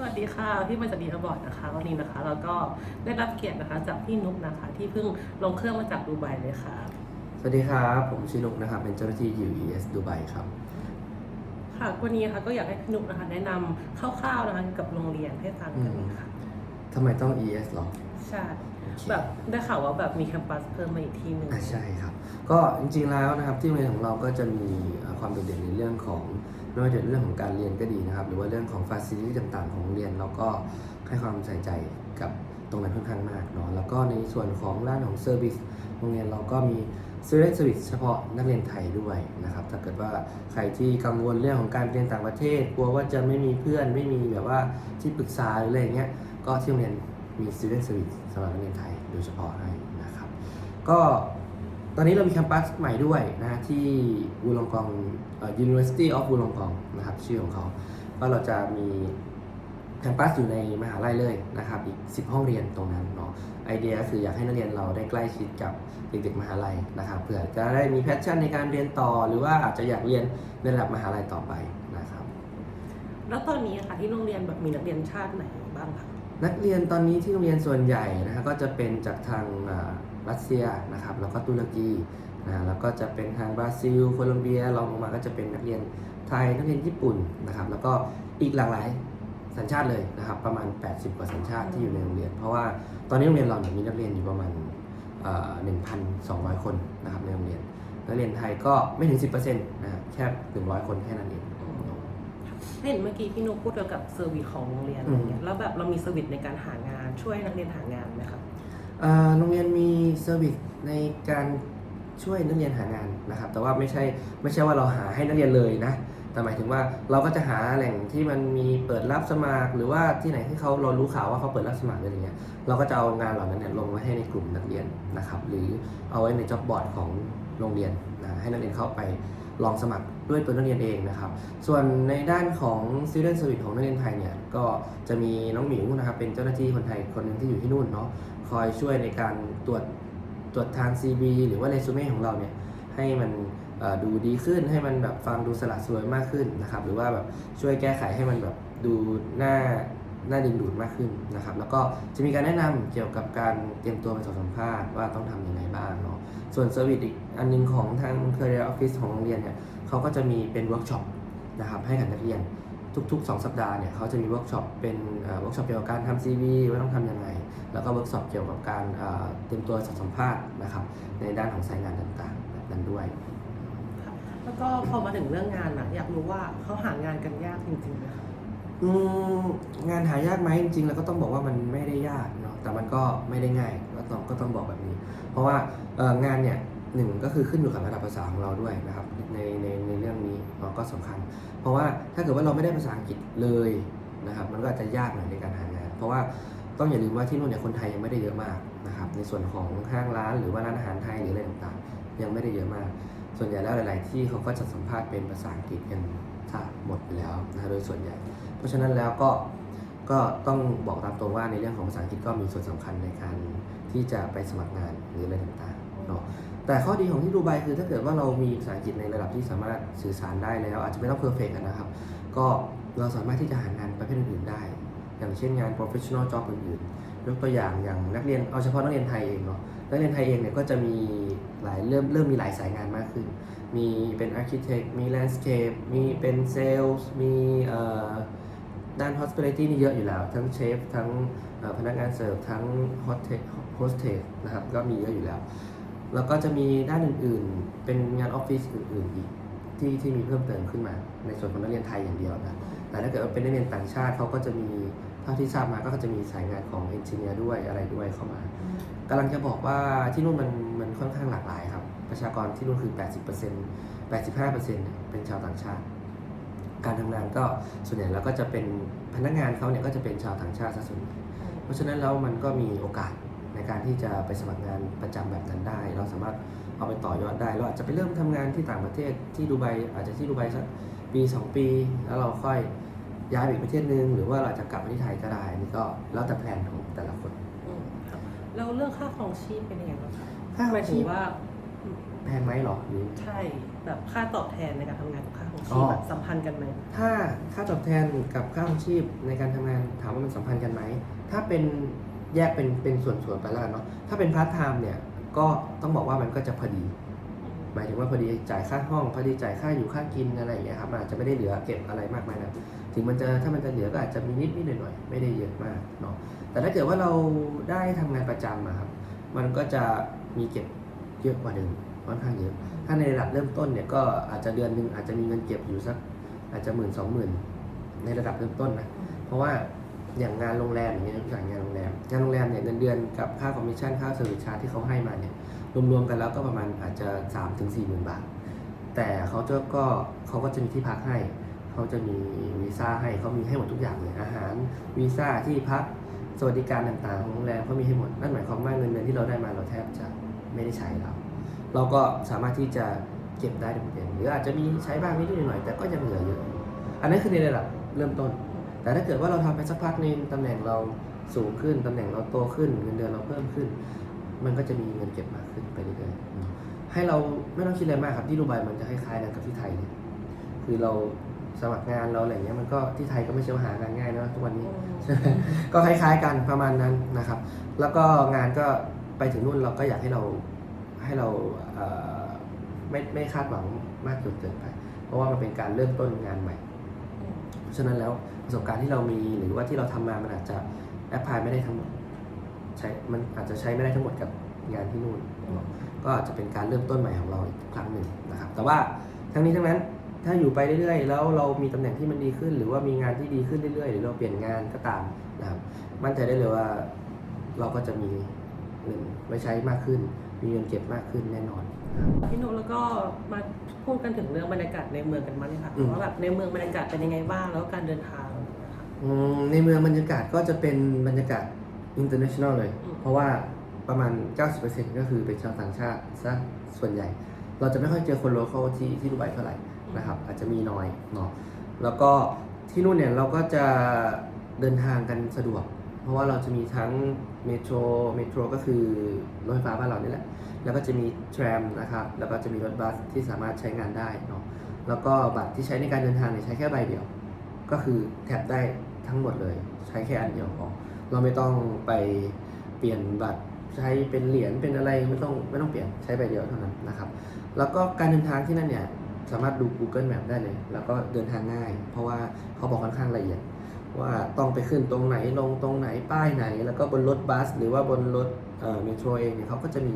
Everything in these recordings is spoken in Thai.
สวัสดีค่ะพี่มาจากดีทบอร์ดนะคะวันนี้นะคะแล้วก็ได้รับเกียรตินะคะจากพี่นุ๊กนะคะ ที่เพิ่งลงเครื่องมาจากดูไบเลยค่ะ สวัสดีครับ ผมชื่อนุกนะครับ เป็นเจ้าหน้าที่ UES ดูไบครับ ค่ะวันนี้นะคะก็อยากให้พี่นุ๊กนะคะ แนะนำคร่าวๆนะคะเกี่ยวกับโรงเรียนให้ฟังกันค่ะทำไมต้อง ES หรอ ใช่โอเค แบบได้ข่าวว่าแบบมีแคมปัสเพิ่มมาอีกที่หนึ่งอะใช่ครับ ก็จริงๆแล้วนะครับที่โรงเรียนของเราก็จะมีเอ่อความโดดเด่นในเรื่องของไม่ว่าจะเรื่องของการเรียนก็ดีนะครับ หรือว่าเรื่องของฟ a ซิลิตี้ต่างๆ ของโรงเรียนเราก็ให้ความใส่ใจกับตรงนั้นค่อนข้างมากเนาะแล้วก็ในส่วนของด้านของเซอร์วิสโรงเรียนเราก็มี Student Service เฉพาะนักเรียนไทยด้วยนะครับ ถ้าเกิดว่าใครที่กังวลเรื่องของการเรียนต่างประเทศ กลัวว่าจะไม่มีเพื่อนไม่มีแบบว่าที่ปรึกษาหรืออะไรอย่างเงี้ยก็ที่โรงเรียน มี Student Service สำหรับนักเรียนไทยโดยเฉพาะให้นะครับ ก็ตอนนี้เรามีแคมปัสใหม่ด้วยนะที่วูลองกองอ University of วูลองกองนะครับชื่อของเขา ก็เราจะมีแคมปัสอยู่ในมหาลัยเลยนะครับอีก 10 ห้องเรียนตรงนั้นเนาะไอเดียคืออยากให้นักเรียนเราได้ใกล้ชิดกับเด็กๆมหาลัยนะครับเผื่อจะได้มีแพชชั่นในการเรียนต่อ หรือว่าอาจจะอยากเรียนในระดับมหาลัยต่อไปนะครับ แล้วตอนนี้ค่ะที่โรงเรียนแบบมีนักเรียนชาติไหนบ้างคะ นักเรียนตอนนี้ที่โรงเรียนส่วนใหญ่นะครับก็จะเป็นจากทางรัสเซียนะครับแล้วก็ตุรกีนะแล้วก็จะเป็นทางบราซิล โคลอมเบียรองลงมาก็จะเป็นนักเรียนไทยนักเรียนญี่ปุ่นนะครับแล้วก็อีกหลากหลายสัญชาติเลยนะครับประมาณ 80 กว่าสัญชาติที่อยู่ในโรงเรียน เพราะว่าตอนนี้โรงเรียนเราเนี่ยมีนักเรียนอยู่ประมาณเอ่อ1,200 คนนะครับในโรงเรียนนักเรียนไทยก็ไม่ถึง 10%นะครับแค่ 100 คนแค่นั้นเอง เห็นเมื่อกี้พี่นุ๊กพูดเกี่ยวกับเซอร์วิสของโรงเรียนอะไรเงี้ยแล้วแบบเรามีเซอร์วิสในการหางานช่วยนักเรียนหางานไหมคะอ่าโรงเรียนมีเซอร์วิสในการช่วยนักเรียนหางานนะครับ แต่ว่าไม่ใช่ไม่ใช่ว่าเราหาให้นักเรียนเลยนะ แต่หมายถึงว่าเราก็จะหาแหล่งที่มันมีเปิดรับสมัคร หรือว่าที่ไหนที่เขาเรารู้ข่าวว่าเขาเปิดรับสมัครอะไรอย่างเงี้ย เราก็จะเอางานเหล่านั้นเนี่ยลงไว้ให้ในกลุ่มนักเรียนนะครับ หรือเอาไว้ในจ็อบบอร์ดของโรงเรียนนะให้นักเรียนเข้าไปลองสมัคร ด้วยตัวนักเรียนเองนะครับ ส่วนในด้านของ student service ของนักเรียนไทยเนี่ยก็จะมีน้องหมิวนะครับเป็นเจ้าหน้าที่คนไทยคนหนึ่งที่อยู่ที่นู่นเนาะคอยช่วยในการตรวจตรวจทาง CV หรือว่าเรซูเม่ของเราเนี่ยให้มันดูดีขึ้นให้มันแบบฟังดูสละสวยมากขึ้นนะครับหรือว่าแบบช่วยแก้ไขให้มันแบบดูหน้าหน้าดึงดูดมากขึ้นนะครับ แล้วก็จะมีการแนะนำเกี่ยวกับการเตรียมตัวไปสอบสัมภาษณ์ว่าต้องทำยังไงบ้างเนาะส่วนเซอร์วิสอีกอันหนึงของทาง Career Office ของโรงเรียนเนี่ย เขาก็จะมีเป็นเวิร์กช็อปนะครับให้กับนักเรียนทุกๆ 2 สัปดาห์เนี่ยเขาจะมีเวิร์กช็อปเป็นเวิร์กช็อปเกี่ยวกับการทำ CV ว่าต้องทำยังไง แล้วก็เวิร์กช็อปเกี่ยวกับการเอ่อเตรียมตัวสอบสัมภาษณ์นะครับในด้านของสายงานต่างๆแบบนั้นด้วยค่ะแล้วก็พอมาถึงเรื่องงานอะอยากรู้ว่าเขาหางานกันยากจริงๆไหมคะอืมงานหายากไหมจริงๆ แล้วก็ต้องบอกว่ามันไม่ได้ยากเนาะแต่มันก็ไม่ได้ง่ายก็ต้องก็ต้องบอกแบบนี้ เพราะว่าเอ่องานเนี่ย หนึ่งก็คือขึ้นอยู่กับระดับภาษาของเราด้วยนะครับในในในเรื่องนี้เนาะก็สำคัญ เพราะว่าถ้าเกิดว่าเราไม่ได้ภาษาอังกฤษเลยนะครับมันก็อาจจะยากหน่อยในการหางาน เพราะว่าต้องอย่าลืมว่าที่นู่นเนี่ยคนไทยยังไม่ได้เยอะมากนะครับในส่วนของห้างร้านหรือว่าร้านอาหารไทยหรืออะไรต่างๆ ยังไม่ได้เยอะมาก ส่วนใหญ่แล้วหลาย ๆ ที่เขาก็จะสัมภาษณ์เป็นภาษาอังกฤษกันซะหมดไปแล้วนะฮะโดยส่วนใหญ่ เพราะฉะนั้นแล้วก็ก็ต้องบอกตามตรงว่าในเรื่องของภาษาอังกฤษก็มีส่วนสำคัญในการที่จะไปสมัครงานหรืออะไรต่างๆเนาะ แต่ข้อดีของที่ดูไบคือถ้าเกิดว่าเรามีภาษาอังกฤษในระดับที่สามารถสื่อสารได้แล้ว อาจจะไม่ต้องเพอร์เฟกต์นะครับ ก็เราสามารถที่จะหางานประเภทอื่นๆได้ อย่างเช่นงาน professional job อื่นๆยกตัวอย่างอย่างนักเรียนเอาเฉพาะนักเรียนไทยเองเนาะนักเรียนไทยเองเนี่ยก็จะมีหลายเริ่มเริ่มมีหลายสายงานมากขึ้น มีเป็น architect มี landscape มีเป็น sales มีด้าน hospitality นี่เยอะอยู่แล้ว ทั้งเชฟทั้งพนักงานเสิร์ฟทั้ง hotel hostess นะครับก็มีเยอะอยู่แล้ว แล้วก็จะมีด้านอื่นๆ เป็นงานออฟฟิศอื่นๆอีกที่ที่มีเพิ่มเติมขึ้นมา ในส่วนของนักเรียนไทยอย่างเดียวนะ แต่ถ้าเกิดว่าเป็นนักเรียนต่างชาติเขาก็จะมีเท่าที่ทราบมาก็จะมีสายงานของเอนจิเนียร์ด้วยอะไรด้วยเข้ามากำลังจะบอกว่าที่นู่นมันมันค่อนข้างหลากหลายครับ ประชากรที่นู่นคือ 80% 85%เนี่ยเป็นชาวต่างชาติ การทำงานก็ส่วนใหญ่แล้วก็จะเป็นพนักงานเขาเนี่ยก็จะเป็นชาวต่างชาติซะส่วนใหญ่เพราะฉะนั้นแล้วมันก็มีโอกาส ในการที่จะไปสมัครงานประจำแบบนั้นได้ เราสามารถเอาไปต่อยอดได้เราอาจจะไปเริ่มทำงานที่ต่างประเทศที่ดูไบอาจจะที่ดูไบสักปีสองปี แล้วเราค่อยย้ายไปอีกประเทศหนึ่งหรือว่าเราอาจจะกลับมาที่ไทยก็ได้อันนี่ก็แล้วแต่แผนของแต่ละคนอืมครับแล้วเรื่องค่าครองชีพเป็นยังไงบ้างคะค่าครองชีพหมายถึงว่าแพงไหมหรอหรือใช่แบบค่าตอบแทนในการทำงานกับค่าของอ๋ชีพอแบบสัมพันธ์กันไหมถ้าค่าตอบแทนกับค่าของชีพในการทำงานถามว่ามันสัมพันธ์กันไหมถ้าเป็น แยกเป็นเป็นส่วนๆไปแล้วกันเนาะถ้าเป็นพาร์ทไทม์เนี่ยก็ต้องบอกว่ามันก็จะพอดี หมายถึงว่าพอดีจ่ายค่าห้อง พอดีจ่ายค่าอยู่ค่ากินอะไรอย่างเงี้ยครับมันอาจจะไม่ได้เหลือเก็บอะไรมากมายนะถึงมันจะถ้ามันจะเหลือก็อาจจะมีนิดนิดหน่อยหน่อยๆไม่ได้เยอะมากเนาะแต่ถ้าเกิดว่าเราได้ทำงานประจำอะครับมันก็จะมีเก็บเยอะกว่าเดิมค่อนข้างเยอะ ถ้าในระดับเริ่มต้นเนี่ยก็อาจจะเดือนหนึ่งอาจจะมีเงินเก็บอยู่สักอาจจะหมื่นสองหมื่นในระดับเริ่มต้นนะเพราะว่า อย่างงานโรงแรมอย่างเงี้ยยกตัวอย่างงานโรงแรมงานโรงแรมเนี่ยเงินเดือนกับค่าคอมมิชชั่นค่าเซอร์วิสชาร์ที่เขาให้มาเนี่ยรวมๆกันแล้วก็ประมาณอาจจะ3ามถึงสี่หมื่นบาท แต่เขาจะก็เขาก็จะมีที่พักให้ เขาจะมีวีซ่าให้เขามีให้หมดทุกอย่างเลยอาหารวีซ่าที่พักสวัสดิการต่างๆของโรงแรมเขามีให้หมดนั่นหมายความว่าเงินเดือนที่เราได้มาเราแทบจะไม่ได้ใช้แล้วเราก็สามารถที่จะเก็บได้เต็มๆหรืออาจจะมีใช้บ้างนิดหน่อยแต่ก็ยังเหลือเยอะอันนั้นคือในระดับเริ่มต้น แต่ถ้าเกิดว่าเราทำไปสักพักหนึงตำแหน่งเราสูงขึ้นตำแหน่งเราโตขึ้นเงินเดือนเราเพิ่มขึ้น มันก็จะมีเงินเก็บมากขึ้นไปเรื่อยๆให้เราไม่ต้องคิดอะไรมากครับที่ดูไบมันจะคล้ายๆกันกับที่ไทยเนี่ยคือเราสมัครงานเราอะไรเงี้ยมันก็ที่ไทยก็ไม่ใช่หางานง่ายนะทุกวันนี้ก็คล้าย ๆกันประมาณนั้นนะครับ แล้วก็งานก็ไปถึงนู่นเราก็อยากให้เราให้เราเไม่ไม่คาดหวังมากจนเกินไป เพราะว่ามันเป็นการเริ่มต้นงานใหม่ ราะฉะนั้นแล้วประสบการณ์ที่เรามีหรือว่าที่เราทำมามันอาจจะแอพพลายไม่ได้ทั้งหมดใช้มันอาจจะใช้ไม่ได้ทั้งหมดกับงานที่นู่น ก็อาจจะเป็นการเริ่มต้นใหม่ของเราอีกครั้งหนึ่งนะครับ แต่ว่าทั้งนี้ทั้งนั้นถ้าอยู่ไปเรื่อยๆ แล้วเรามีตำแหน่งที่มันดีขึ้น หรือว่ามีงานที่ดีขึ้นเรื่อยๆ หรือเราเปลี่ยนงานก็ตามนะครับมั่นใจได้เลยว่าเราก็จะมีเงินไว้ใช้มากขึ้น มีเงินเก็บมากขึ้นแน่นอน นะครับพี่โนตแล้วก็มาพูดกันถึงเรื่องบรรยากาศในเมืองกันบ้างเลยค่ะอืม ว่าแบบในเมืองบรรยากาศเป็นยังไงบ้างแล้วการเดินทางอะไรอย่างเงี้ยค่ะ อืมในเมืองบรรยากาศก็จะเป็นบรรยากาศ international เลย อืม เพราะว่าประมาณ 90%ก็คือเป็นชาวต่างชาติซะส่วนใหญ่ เราจะไม่ค่อยเจอคนโลเคอลที่ที่ดูไบเท่าไหร่นะครับ อาจจะมีน้อยเนาะแล้วก็ที่นู่นเนี่ยเราก็จะเดินทางกันสะดวก เพราะว่าเราจะมีทั้งเมโทรเมโทรก็คือรถไฟฟ้าบ้านเรานี่แหละ แล้วก็จะมีแทรมนะครับ แล้วก็จะมีรถบัสที่สามารถใช้งานได้เนาะ แล้วก็บัตรที่ใช้ในการเดินทางเนี่ยใช้แค่ใบเดียว ก็คือแท็บได้ทั้งหมดเลย ใช้แค่อันเดียวพอเราไม่ต้องไปเปลี่ยนบัตรใช้เป็นเหรียญเป็นอะไรไม่ต้องไม่ต้องเปลี่ยนใช้ใบเดียวเท่านั้นนะครับ แล้วก็การเดินทางที่นั่นเนี่ยสามารถดู Google Map ได้เลย แล้วก็เดินทางง่าย เพราะว่าเขาบอกค่อนข้างละเอียด ว่าต้องไปขึ้นตรงไหนลงตรงไหนป้ายไหน แล้วก็บนรถบัส หรือว่าบนรถเมโทรเองเนี่ยเขาก็จะมี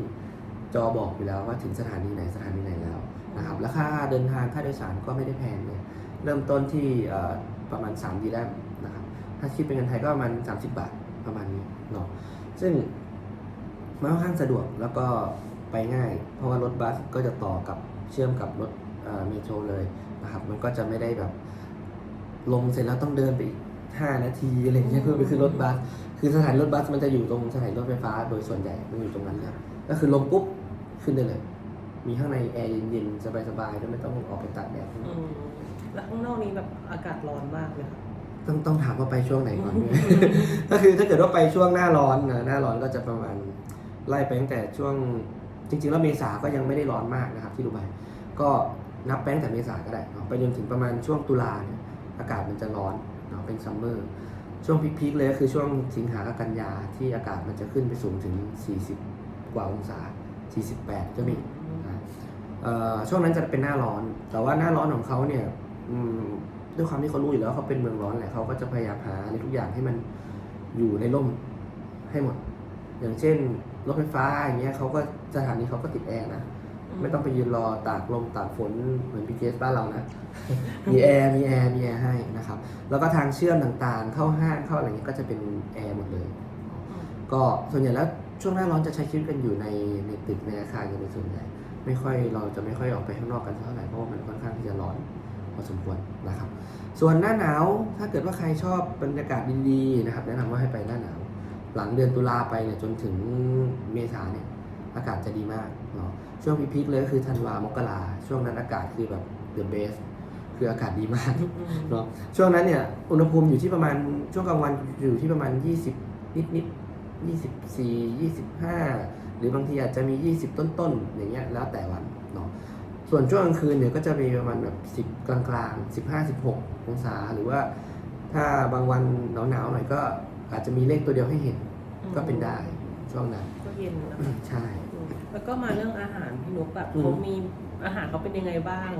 จอบอกอยู่แล้วว่าถึงสถานีไหนสถานีไหนแล้วนะครับแล้วค่าเดินทางค่าโดยสารก็ไม่ได้แพงเลยเริ่มต้นที่ประมาณ3ดีแลมนะครับถ้าคิดเป็นเงินไทยก็ประมาณ 30 บาทประมาณนี้เนาะซึ่งมันค่อนข้างสะดวกแล้วก็ไปง่าย เพราะว่ารถบัสก็จะต่อกับเชื่อมกับรถเมโทรเลยนะครับมันก็จะไม่ได้แบบลงเสร็จแล้วต้องเดินไปอีก ห้านาทีอะไรเงี้ยเพื่อไปขึ้นรถบัส คือสถานีรถบัสมันจะอยู่ตรงสถานีรถไฟฟ้าโดยส่วนใหญ่มันอยู่ตรงนั้นเลยก็คือลงปุ๊บขึ้นได้เลย มีข้างในแอร์เย็นๆสบายๆแล้วไม่ต้องออกไปตากแดดอืมแล้วข้างนอกนี้แบบอากาศร้อนมากเลยค่ะ ต้องต้องถามว่าไปช่วงไหนก่อนเนี่ยก็คือถ้าเกิดว่าไปช่วงหน้าร้อนนะหน้าร้อนก็จะประมาณไล่ไปตั้งแต่ช่วงจริงๆ แล้วเมษาก็ยังไม่ได้ร้อนมากนะครับ ที่ดูไบก็นับไปตั้งแต่เมษาก็ได้เนาะไปจนถึงประมาณช่วงตุลาเนี่ยอากาศมันจะร้อน เนาะเป็นซัมเมอร์ช่วงพีคๆเลยก็คือช่วงสิงหากับกันยาที่อากาศมันจะขึ้นไปสูงถึง 40 กว่าองศา 48 ก็มีนะช่วงนั้นจะเป็นหน้าร้อน แต่ว่าหน้าร้อนของเขาเนี่ยด้วยความที่เขารู้อยู่แล้วเขาเป็นเมืองร้อนแหละเขาก็จะพยายามหาอะไรทุกอย่างให้มันอยู่ในร่มให้หมด อย่างเช่นรถไฟฟ้าอย่างเงี้ยเขาก็สถานีเขาก็ติดแอร์นะ ไม่ต้องไปยืนรอตากลมตากฝนเหมือน BTS บ้านเรานะ มีแอร์มีแอร์มีแอร์ให้นะครับ แล้วก็ทางเชื่อมต่างๆ เข้าห้างเข้าอะไรเงี้ยก็จะเป็นแอร์หมดเลย ก็ส่วนใหญ่แล้วช่วงหน้าร้อนจะใช้ชีวิตกันอยู่ในในตึกในอาคารกันเป็นส่วนใหญ่ไม่ค่อยเราจะไม่ค่อยออกไปข้างนอกกันเท่าไหร่เพราะว่ามันค่อนข้างที่จะร้อนพอสมควรนะครับ ส่วนหน้าหนาวถ้าเกิดว่าใครชอบบรรยากาศดีๆนะครับ แนะนำว่าให้ไปหน้าหนาว หลังเดือนตุลาไปเนี่ยจนถึงเมษาเนี่ย อากาศจะดีมากเนาะช่วงพีคๆเลยก็คือธันวามกราช่วงนั้นอากาศคือแบบ the best คืออากาศดีมากอืมเนาะช่วงนั้นเนี่ยอุณหภูมิอยู่ที่ประมาณช่วงกลางวันอยู่ที่ประมาณ 20 นิดนิดๆ24 25 หรือบางทีอาจจะมี 20 ต้นๆอย่างเงี้ยแล้วแต่วันเนาะส่วนช่วงกลางคืนเนี่ยก็จะมีประมาณแบบสิบกลางกลางสิบห้าสิบหกองศาหรือว่าถ้าบางวันหนาวๆหน่อยก็อาจจะมีเลขตัวเดียวให้เห็นก็เป็นได้ช่วงนั้นก็เย็นนะอืคะมใช่ แล้วก็มาเรื่องอาหารพี่นุ๊กแบบเขามีอาหารเขาเป็นยังไงบ้าง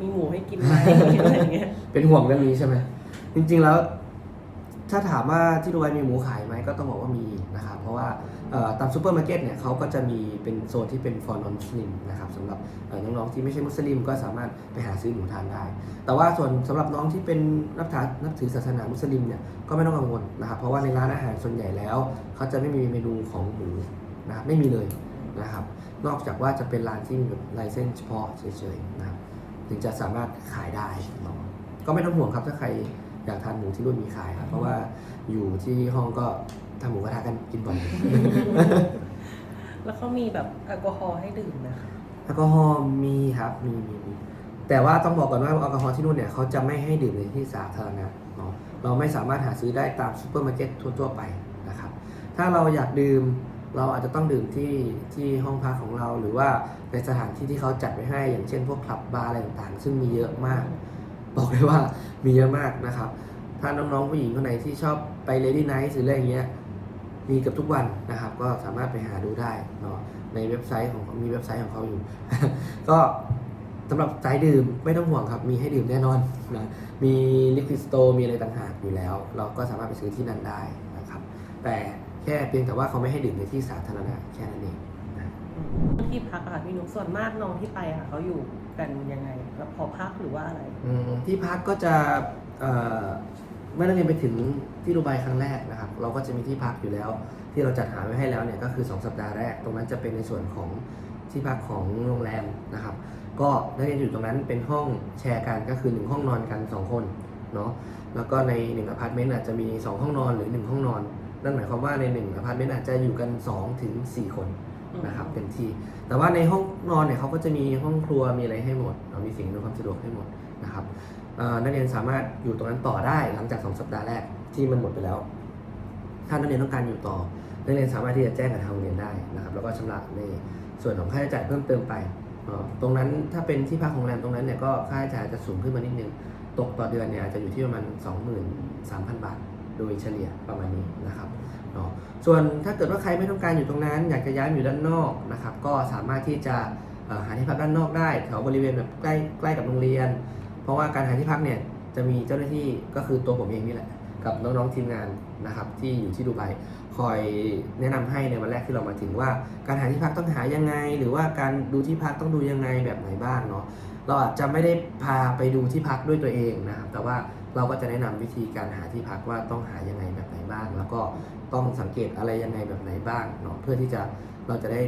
มีหมูให้กินไหมอะไรอย่างเงี้ยเป็นห่วงเรื่องนี้ใช่ไหมจริง ๆแล้ว ถ้าถามว่าที่ดูไบมีหมูขายไหมก็ต้องบอกว่ามีนะครับเพราะว่าตามซูเปอร์มาร์เก็ตเนี่ยเขาก็จะมีเป็นโซนที่เป็น for non muslim นะครับสำหรับน้องๆที่ไม่ใช่มุสลิมก็สามารถไปหาซื้อหมูทานได้ แต่ว่าส่วนสำหรับน้องที่เป็นนับถือนับถือศาสนามุสลิมเนี่ยก็ไม่ต้องกังวลนะครับเพราะว่าในร้านอาหารส่วนใหญ่แล้วเขาจะไม่มีเมนูของหมูนะครับไม่มีเลย นะครับ นอกจากว่าจะเป็นร้านที่มีแบบลายเส้นเฉพาะเฉยๆนะครับถึงจะสามารถขายได้เนาะก็ไม่ต้องห่วงครับถ้าใครอยากทานหมูที่รุ่นมีขายครับ เพราะว่าอยู่ที่ห้องก็ทำหมูกระทะกันกินบ่อยแล้วเขามีแบบแอลกอฮอล์ให้ดื่มนะคะแอลกอฮอล์มีครับมีมีมีแต่ว่าต้องบอกก่อนว่าแอลกอฮอล์ที่นู่นเนี่ยเขาจะไม่ให้ดื่มในที่สาธารณะเนาะเราไม่สามารถหาซื้อได้ตามซูเปอร์มาร์เก็ตทั่วๆไปนะครับ ถ้าเราอยากดื่ม เราอาจจะต้องดื่มที่ที่ห้องพักของเรา หรือว่าในสถานที่ที่เขาจัดไว้ให้ อย่างเช่น พวกคลับบาร์อะไรต่างๆ ซึ่งมีเยอะมาก บอกเลยว่ามีเยอะมากนะครับ ถ้าน้องๆผู้หญิงคนไหนที่ชอบไปเลดี้ไนท์หรืออะไรอย่างเงี้ยมีเกับทุกวันนะครับ ก็สามารถไปหาดูได้เนาะในเว็บไซต์ของเขามีเว็บไซต์ของเขาอยู่ ก็สำหรับสายดื่มไม่ต้องห่วงครับ มีให้ดื่มแน่นอนนะมีลิควิดสโตมีอะไรต่างหากอยู่แล้ว เราก็สามารถไปซื้อที่นั่นได้นะครับ แต่ แค่เพียงแต่ว่าเขาไม่ให้ดื่มในที่สาธารณะแค่นั้นเองนะอืมที่พักอะค่ะพี่นุ๊กส่วนมากน้องที่ไปอะค่ะเขาอยู่กันยังไงแล้วพอพักหรือว่าอะไรอืมที่พักก็จะเอ่อเมื่อนักเรียนไปถึงที่ดูไบครั้งแรกนะครับ เราก็จะมีที่พักอยู่แล้ว ที่เราจัดหาไว้ให้แล้วเนี่ยก็คือ 2 สัปดาห์แรก ตรงนั้นจะเป็นในส่วนของที่พักของโรงแรมนะครับ ก็นักเรียนอยู่ตรงนั้นเป็นห้องแชร์กันก็คือ 1 ห้องนอนกัน 2 คนเนาะแล้วก็ใน1อพาร์ตเมนต์อาจจะมี 2 ห้องนอนหรือ 1 ห้องนอน นั่นหมายความว่าใน1อพาร์ตเมนต์อาจจะอยู่กัน2ถึง4คนนะครับเต็มที่ แต่ว่าในห้องนอนเนี่ยเขาก็จะมีห้องครัวมีอะไรให้หมดเรามีสิ่งอำนวยความสะดวกให้หมดนะครับเอ่อนักเรียนสามารถอยู่ตรงนั้นต่อได้หลังจาก 2 สัปดาห์แรกที่มันหมดไปแล้ว ถ้านักเรียนต้องการอยู่ต่อ นักเรียนสามารถที่จะแจ้งกับทางโรงเรียนได้นะครับ แล้วก็ชำระในส่วนของค่าใช้จ่ายเพิ่มเติมไปเอ่อตรงนั้นถ้าเป็นที่พักของโรงแรมตรงนั้นเนี่ยก็ค่าใช้จ่ายจะสูงขึ้นมานิดนึง ตกต่อเดือนเนี่ยอาจจะอยู่ที่ประมาณ 23,000 บาท โดยเฉลี่ยประมาณนี้นะครับเนาะส่วนถ้าเกิดว่าใครไม่ต้องการอยู่ตรงนั้น อยากจะย้ายอยู่ด้านนอกนะครับก็สามารถที่จะหาที่พักด้านนอกได้แถวบริเวณแบบใกล้ใกล้กับโรงเรียน เพราะว่าการหาที่พักเนี่ยจะมีเจ้าหน้าที่ก็คือตัวผมเองนี่แหละกับน้องๆทีมงานนะครับที่อยู่ที่ดูไบคอยแนะนำให้ในวันแรกที่เรามาถึงว่า การหาที่พักต้องหายังไง หรือว่าการดูที่พักต้องดูยังไงแบบไหนบ้างเนาะ เราอาจจะไม่ได้พาไปดูที่พักด้วยตัวเองนะครับ แต่ว่าเราก็จะแนะนำวิธีการหาที่พักว่าต้องหายังไงแบบไหนบ้าง แล้วก็ต้องสังเกตอะไรยังไงแบบไหนบ้างเนาะเพื่อที่จะเราจะได้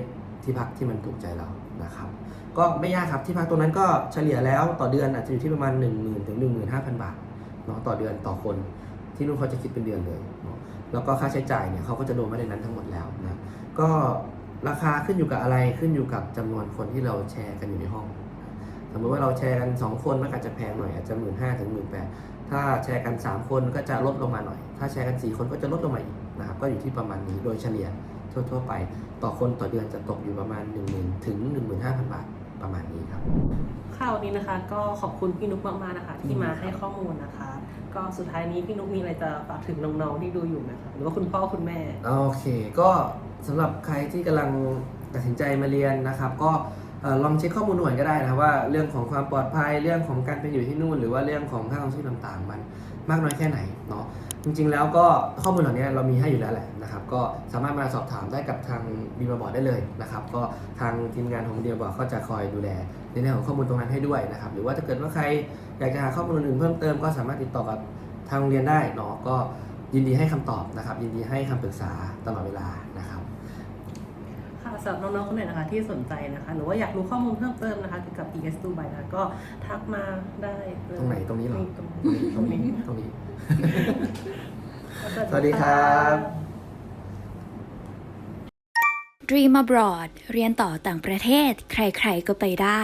ที่พักที่มันถูกใจเรานะครับ ก็ไม่ยากครับที่พักตรงนั้นก็เฉลี่ยแล้วต่อเดือนอาจจะอยู่ที่ประมาณ 1 0,000ถึง15,000 บาทเนาะต่อเดือนต่อคนที่นู่นเขาจะคิดเป็นเดือนเลยเนาะแล้วก็ค่าใช้จ่ายเนี่ยเขาก็จะรวมไว้ในนั้นทั้งหมดแล้วนะก็ราคาขึ้นอยู่กับอะไรขึ้นอยู่กับจำนวนคนที่เราแชร์กันอยู่ในห้อง สมมติว่าเราแชร์กัน 2 คนมันอาจจะแพงหน่อยอาจจะหมื่นห้าถึงหมื่นแปดถ้าแชร์กัน 3 คนก็จะลดลงมาหน่อย ถ้าแชร์กัน 4 คนก็จะลดลงมาอีกนะครับก็อยู่ที่ประมาณนี้โดยเฉลี่ยทั่วๆไป ต่อคนต่อเดือนจะตกอยู่ประมาณ 1 0,000ถึง15,000 บาทประมาณนี้ครับข่าวนี้นะคะ ก็ขอบคุณพี่นุ๊กมากๆนะคะ ที่มาให้ข้อมูลนะคะ ก็สุดท้ายนี้พี่นุ๊กมีอะไรจะฝากถึงน้องๆที่ดูอยู่ไหมคะหรือว่าคุณพ่อคุณแม่โอเค ก็สำหรับใครที่กำลังตัดสินใจมาเรียนนะครับ ก็เอ่อ ลองเช็คข้อมูลหน่วยก็ได้นะครับว่าเรื่องของความปลอดภัยเรื่องของการเป็นอยู่ที่นู่น หรือว่าเรื่องของค่าครองชีพต่างๆ มันมากน้อยแค่ไหนเนาะจริงๆแล้วก็ข้อมูลเหล่านี้เรามีให้อยู่แล้วแหละนะครับก็สามารถมาสอบถามได้กับทางบีมาบอร์ดได้เลยนะครับก็ทางทีมงานของบีมาบอร์ดก็จะคอยดูแลในเรื่องของข้อมูลตรงนั้นให้ด้วยนะครับหรือว่าถ้าเกิดว่าใครอยากจะหาข้อมูลอื่นเพิ่มเติมก็สามารถติดต่อกับทางโรงเรียนได้เนาะก็ยินดีให้คำตอบนะครับยินดีให้คำปรึกษาตลอดเวลานะครับ สำหรับน้องๆคนไหนนะคะที่สนใจนะคะ หรือว่าอยากรู้ข้อมูลเพิ่มเติมนะคะเกี่ยวกับ ES Dubai นะคะก็ทักมาได้เลยตรงไหนตรงนี้เหรอตรงนี้ตรงนี้ตรงนี้ สวัสดีครับ Dream Abroad เรียนต่อต่างประเทศ ใครๆก็ไปได้